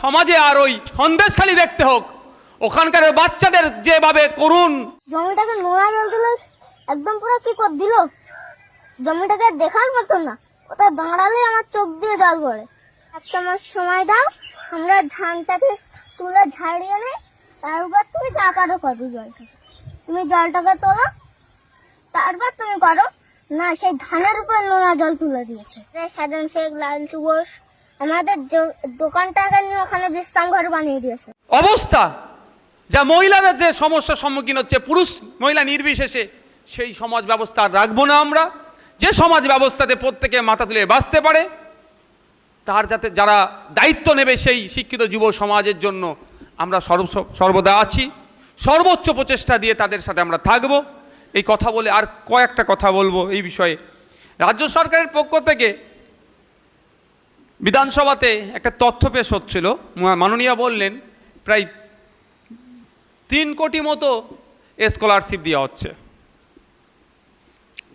সমাজে আর ওই সন্দেশ খালি দেখতে হোক। ওখানকার বাচ্চাদের যেভাবে করুন। জমিটাকে নোনা জল তুলে একদম পুরো কি কর দিল? জমিটাকে দেখার মতো না। ওটা দাঁড়ালে আমার চোখ দিয়ে জল পড়ে। একটা মাস সময় দাও, আমরা ধানটাকে তুলে ঝাড়িয়ে নেই তারপর তুমি টাকাটা করো জলটাকে। তুমি জলটাকে তোলো, তারপর তুমি করো। না, সেই ধানের উপর নোনা জল তুলে দিয়েছে। সাধারণ শেখ লালটু ঘোষ আমাদের দোকানটাকে নিয়ে ওখানে বিশ্রাম ঘর বানিয়ে দিয়েছে। অবস্থা! যা মহিলাদের যে সমস্যার সম্মুখীন হচ্ছে, পুরুষ মহিলা নির্বিশেষে সেই সমাজ ব্যবস্থা রাখব না আমরা। যে সমাজ ব্যবস্থাতে প্রত্যেকে মাথা তুলে বাঁচতে পারে, তার যাতে যারা দায়িত্ব নেবে সেই শিক্ষিত যুব সমাজের জন্য আমরা সর্ব, সর্বদা আছি। সর্বোচ্চ প্রচেষ্টা দিয়ে তাদের সাথে আমরা থাকব। এই কথা বলে আর কয়েকটা কথা বলব এই বিষয়ে। রাজ্য সরকারের পক্ষ থেকে বিধানসভাতে একটা তথ্য পেশ হচ্ছিল। মাননীয় বললেন, প্রায় তিন কোটি মতো স্কলারশিপ দেওয়া হচ্ছে।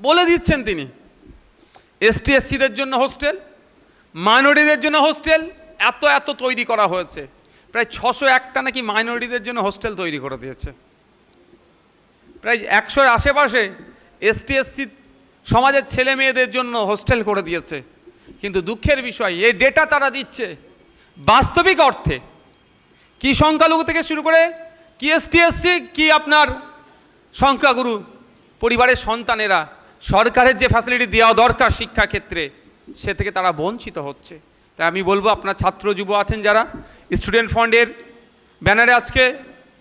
বলে দিচ্ছেন তিনি এসটি এসসিদের জন্য হোস্টেল, মাইনরিটিদের জন্য হোস্টেল, এত এত তৈরি করা হয়েছে। প্রায় ছশো একটা নাকি মাইনরিটিদের জন্য হোস্টেল তৈরি করে দিয়েছে। প্রায় একশোর আশেপাশে এসটি এসসি সমাজের ছেলে মেয়েদের জন্য হোস্টেল করে দিয়েছে। কিন্তু দুঃখের বিষয়, এই ডেটা তারা দিচ্ছে। বাস্তবিক অর্থে। কি সংখ্যালঘু থেকে শুরু করে কি এসটি এসসি কি আপনার সংখ্যাগুরু, পরিবারের সন্তানেরা, সরকারের যে ফ্যাসিলিটি দেওয়া দরকার শিক্ষা ক্ষেত্রে, সে থেকে তারা বঞ্চিত হচ্ছে। তাই আমি বলব, আপনার ছাত্র যুব আছেন যারা স্টুডেন্ট ফান্ডের ব্যানারে আজকে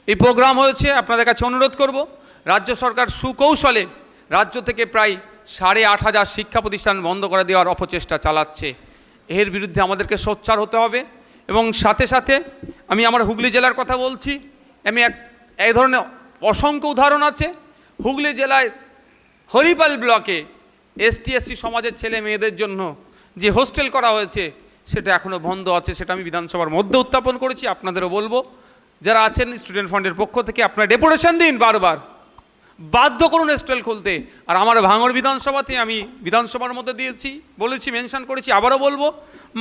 এই প্রোগ্রাম হয়েছে, আপনাদের কাছে অনুরোধ করব, রাজ্য সরকার সুকৌশলে রাজ্য থেকে প্রায় সাড়ে আট হাজার শিক্ষা প্রতিষ্ঠান বন্ধ করে দেওয়ার অপচেষ্টা চালাচ্ছে। এর বিরুদ্ধে আমাদেরকে সোচ্চার হতে হবে এবং সাথে সাথে আমি আমার হুগলি জেলার কথা বলছি, আমি এক, এই ধরনের অসংখ্য উদাহরণ আছে। হুগলি জেলায় হরিপাল ব্লকে এসটি এসসি সমাজের ছেলে মেয়েদের জন্য যে হোস্টেল করা হয়েছে, সেটা এখনও বন্ধ আছে, সেটা আমি বিধানসভার মধ্যে উত্থাপন করেছি, আপনাদেরও বলব। যারা আছেন স্টুডেন্ট ফান্ডের পক্ষ থেকে আপনারা ডেপুটেশন দিন বারবার। বাধ্য করুন হোস্টেল খুলতে। আর আমার ভাঙর বিধানসভাতে আমি বিধানসভার মধ্যে দিয়েছি, বলেছি, মেনশন করেছি, আবারও বলব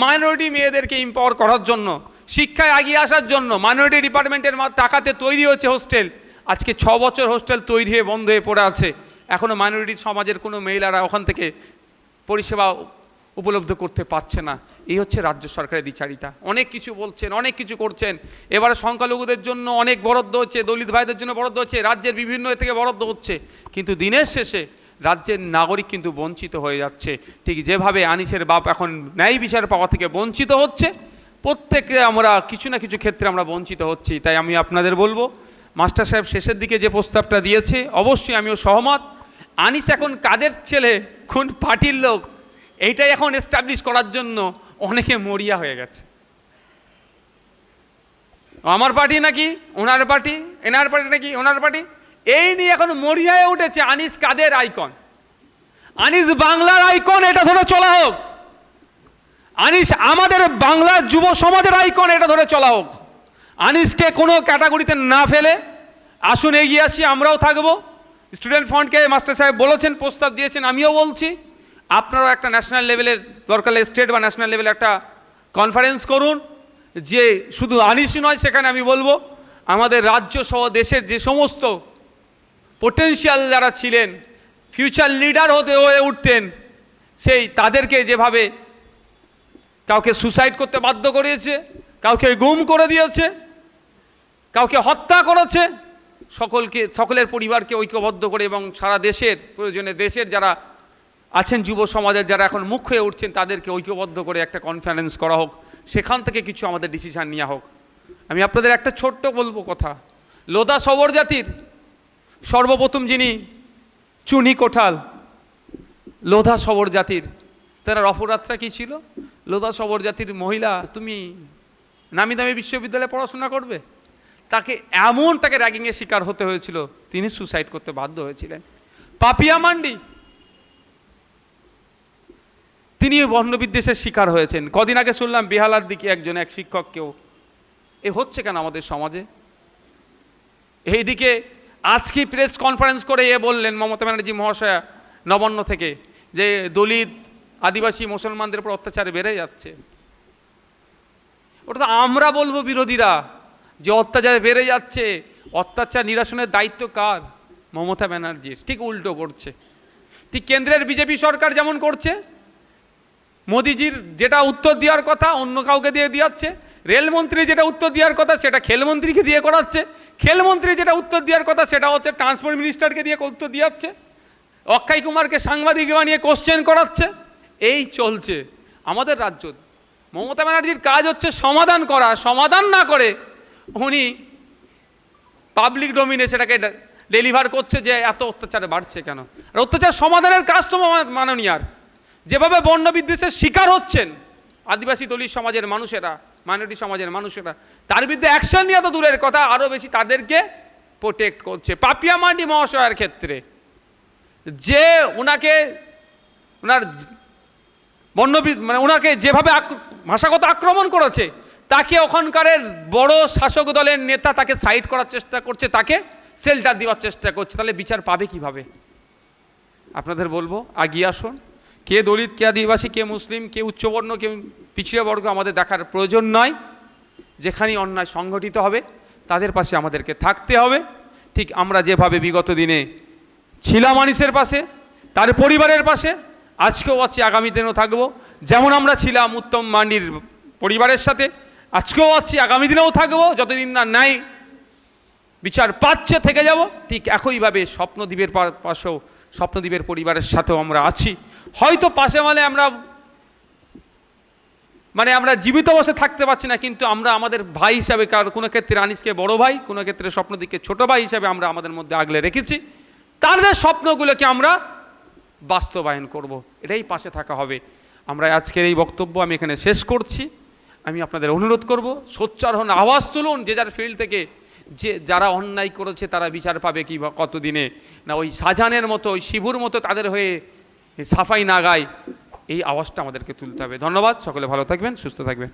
মাইনরিটি মেয়েদেরকে ইম্পাওয়ার করার জন্য, শিক্ষায় এগিয়ে আসার জন্য মাইনরিটি ডিপার্টমেন্টের টাকাতে তৈরি হয়েছে হোস্টেল আজকে ছ বছর হোস্টেল তৈরি হয়ে বন্ধ হয়ে পড়ে আছে। এখনও মাইনরিটি সমাজের কোনো মহিলারা ওখান থেকে পরিষেবা উপলব্ধ করতে পারছে না। এই হচ্ছে রাজ্য সরকারের দ্বিচারিতা। অনেক কিছু বলছেন, অনেক কিছু করছেন। এবারে সংখ্যালঘুদের জন্য অনেক বরাদ্দ হচ্ছে, দলিত ভাইদের জন্য বরাদ্দ হচ্ছে, রাজ্যের বিভিন্ন থেকে বরাদ্দ হচ্ছে। কিন্তু দিনের শেষে রাজ্যের নাগরিক কিন্তু বঞ্চিত হয়ে যাচ্ছে। ঠিক যেভাবে আনিসের বাপ এখন ন্যায় বিচার পাওয়া থেকে বঞ্চিত হচ্ছে প্রত্যেকে আমরা কিছু না কিছু ক্ষেত্রে আমরা বঞ্চিত হচ্ছি। তাই আমি আপনাদের বলব, মাস্টার সাহেব শেষের দিকে যে প্রস্তাবটা দিয়েছে, অবশ্যই আমিও সহমত। আনিস এখন কাদের ছেলে? কোন পার্টির লোক। এইটাই এখন এস্টাবলিশ করার জন্য অনেকে মরিয়া হয়ে গেছে। আমার পার্টি নাকি? ওনার পার্টি? এনার পার্টি নাকি? ওনার পার্টি? এই নিয়ে এখন মরিয়া হয়ে উঠেছে আনিস কাদের আইকন? আনিস বাংলার আইকন, এটা ধরে চলা হোক। আনিস আমাদের বাংলার যুব সমাজের আইকন, এটা ধরে চলা হোক। আনিসকে কোনো ক্যাটাগরিতে না ফেলে, আসুন এগিয়ে আসি, আমরাও থাকব। স্টুডেন্ট ফ্রন্টকে মাস্টার সাহেব বলেছেন, প্রস্তাব দিয়েছেন, আমিও বলছি। আপনারাও একটা ন্যাশনাল লেভেলের দরকার স্টেট বা ন্যাশনাল লেভেলে একটা কনফারেন্স করুন, যে শুধু আনিসই নয়, সেখানে আমি বলব, আমাদের রাজ্য সহ দেশের যে সমস্ত পোটেনশিয়াল যারা ছিলেন ফিউচার লিডার হতে হয়ে উঠতেন, সেই তাদেরকে যেভাবে কাউকে সুসাইড করতে বাধ্য করিয়েছে, কাউকে গুম করে দিয়েছে, কাউকে হত্যা করেছে, সকলকে, সকলের পরিবারকে ঐক্যবদ্ধ করে এবং সারা দেশের, প্রয়োজনে দেশের যারা আছেন যুব সমাজের যারা এখন মুখ হয়ে উঠছেন, তাদেরকে ঐক্যবদ্ধ করে একটা কনফারেন্স করা হোক, সেখান থেকে কিছু আমাদের ডিসিশান নেওয়া হোক। আমি আপনাদের একটা ছোট্ট বলব কথা। লোদা সবর জাতির, সর্বপ্রথম যিনি চুনি কোঠাল, লোধা সবর জাতির, তার অপরাধটা কী ছিল? লোধা সবর জাতির মহিলা, তুমি নামি দামি বিশ্ববিদ্যালয়ে পড়াশোনা করবে? তাকে এমন তাকে র্যাগিংয়ের শিকার হতে হয়েছিল, তিনি সুসাইড করতে বাধ্য হয়েছিলেন। পাপিয়া মান্ডি তিনি বর্ণবিদ্বেষের শিকার হয়েছেন। কদিন আগে শুনলাম বেহালার দিকে একজন এক শিক্ষককেও এ হচ্ছে কেন আমাদের সমাজে? এইদিকে আজকে প্রেস কনফারেন্স করে এ বললেন মমতা ব্যানার্জি মহাশয়া নবান্ন থেকে যে দলিত আদিবাসী মুসলমানদের উপর অত্যাচার বেড়ে যাচ্ছে। ওটা তো আমরা বলব বিরোধীরা, যে অত্যাচার বেড়ে যাচ্ছে। অত্যাচার নিরাসনের দায়িত্ব কার? মমতা ব্যানার্জির। ঠিক উল্টো করছে। ঠিক কেন্দ্রের বিজেপি সরকার যেমন করছে মোদিজির যেটা উত্তর দেওয়ার কথা, অন্য কাউকে দিয়ে দিয়াচ্ছে রেলমন্ত্রী যেটা উত্তর দেওয়ার কথা, সেটা খেলমন্ত্রীকে দিয়ে করাচ্ছে। খেলমন্ত্রী যেটা উত্তর দেওয়ার কথা, সেটা হচ্ছে ট্রান্সপোর্ট মিনিস্টারকে দিয়ে উত্তর দিয়াচ্ছে অক্ষয় কুমারকে সাংবাদিক বানিয়ে কোশ্চেন করাচ্ছে। এই চলছে আমাদের রাজ্য। মমতা ব্যানার্জির কাজ হচ্ছে সমাধান করা, সমাধান না করে উনি পাবলিক ডোমিনে সেটাকে ডেলিভার করছে যে এত অত্যাচার বাড়ছে কেন? আর অত্যাচার সমাধানের কাজ তো মাননীয়ার। যেভাবে বর্ণ বিদ্বেষের শিকার হচ্ছেন আদিবাসী দলিত সমাজের মানুষেরা মাইনরিটি সমাজের মানুষেরা, তার বিরুদ্ধে অ্যাকশন নিয়ে তো দূরের কথা আরও বেশি তাদেরকে প্রোটেক্ট করছে। পাপিয়া মান্ডি মহাশয়ের ক্ষেত্রে যে ওনাকে ওনার বর্ণবিদ মানে ওনাকে যেভাবে ভাষাগত আক্রমণ করেছে, তাকে ওখানকার বড় শাসক দলের নেতা তাকে সাইড করার চেষ্টা করছে, তাকে সেল্টার দেওয়ার চেষ্টা করছে, তাহলে বিচার পাবে কীভাবে? আপনাদের বলব, আগিয়ে আসুন। কে দলিত, কে আদিবাসী, কে মুসলিম, কে উচ্চবর্ণ, কে পিছিয়ে বর্গ আমাদের দেখার প্রয়োজন নয়। যেখানেই অন্যায় সংগঠিত হবে, তাদের পাশে আমাদেরকে থাকতে হবে। ঠিক আমরা যেভাবে বিগত দিনে ছিলাম মানুষের পাশে, তার পরিবারের পাশে, আজকেও আছি, আগামী দিনেও থাকব। যেমন আমরা ছিলাম উত্তম মান্ডির পরিবারের সাথে, আজকেও আছি, আগামী দিনেও থাকব। যতদিন না নাই, বিচার পাচ্ছে, থেকে যাব। ঠিক একইভাবে স্বপ্নদ্বীপের পাশেও স্বপ্নদ্বীপের পরিবারের সাথেও আমরা আছি। হয়তো পাশে মানে আমরা মানে আমরা জীবিত বসে থাকতে পারছি না, কিন্তু আমরা আমাদের ভাই হিসাবে কার কোনো ক্ষেত্রে আনিসকে বড় ভাই, কোনো ক্ষেত্রে স্বপ্নদ্বীপকে ছোট ভাই হিসাবে আমরা আমাদের মধ্যে আগলে রেখেছি। তাদের স্বপ্নগুলোকে আমরা বাস্তবায়ন করব, এটাই পাশে থাকা হবে। আমরা আজকের এই বক্তব্য আমি এখানে শেষ করছি। আমি আপনাদের অনুরোধ করব সোচ্চার হন আওয়াজ তুলুন যে যার ফিল্ড থেকে যে যারা অন্যায় করেছে তারা বিচার পাবে কি কতদিনে। না, ওই শাহজাহানের মতো, ওই শিবুর মতো তাদের হয়ে সাফাই না গায় এই আওয়াজটা আমাদেরকে তুলতে হবে। ধন্যবাদ সকলে ভালো থাকবেন সুস্থ থাকবেন।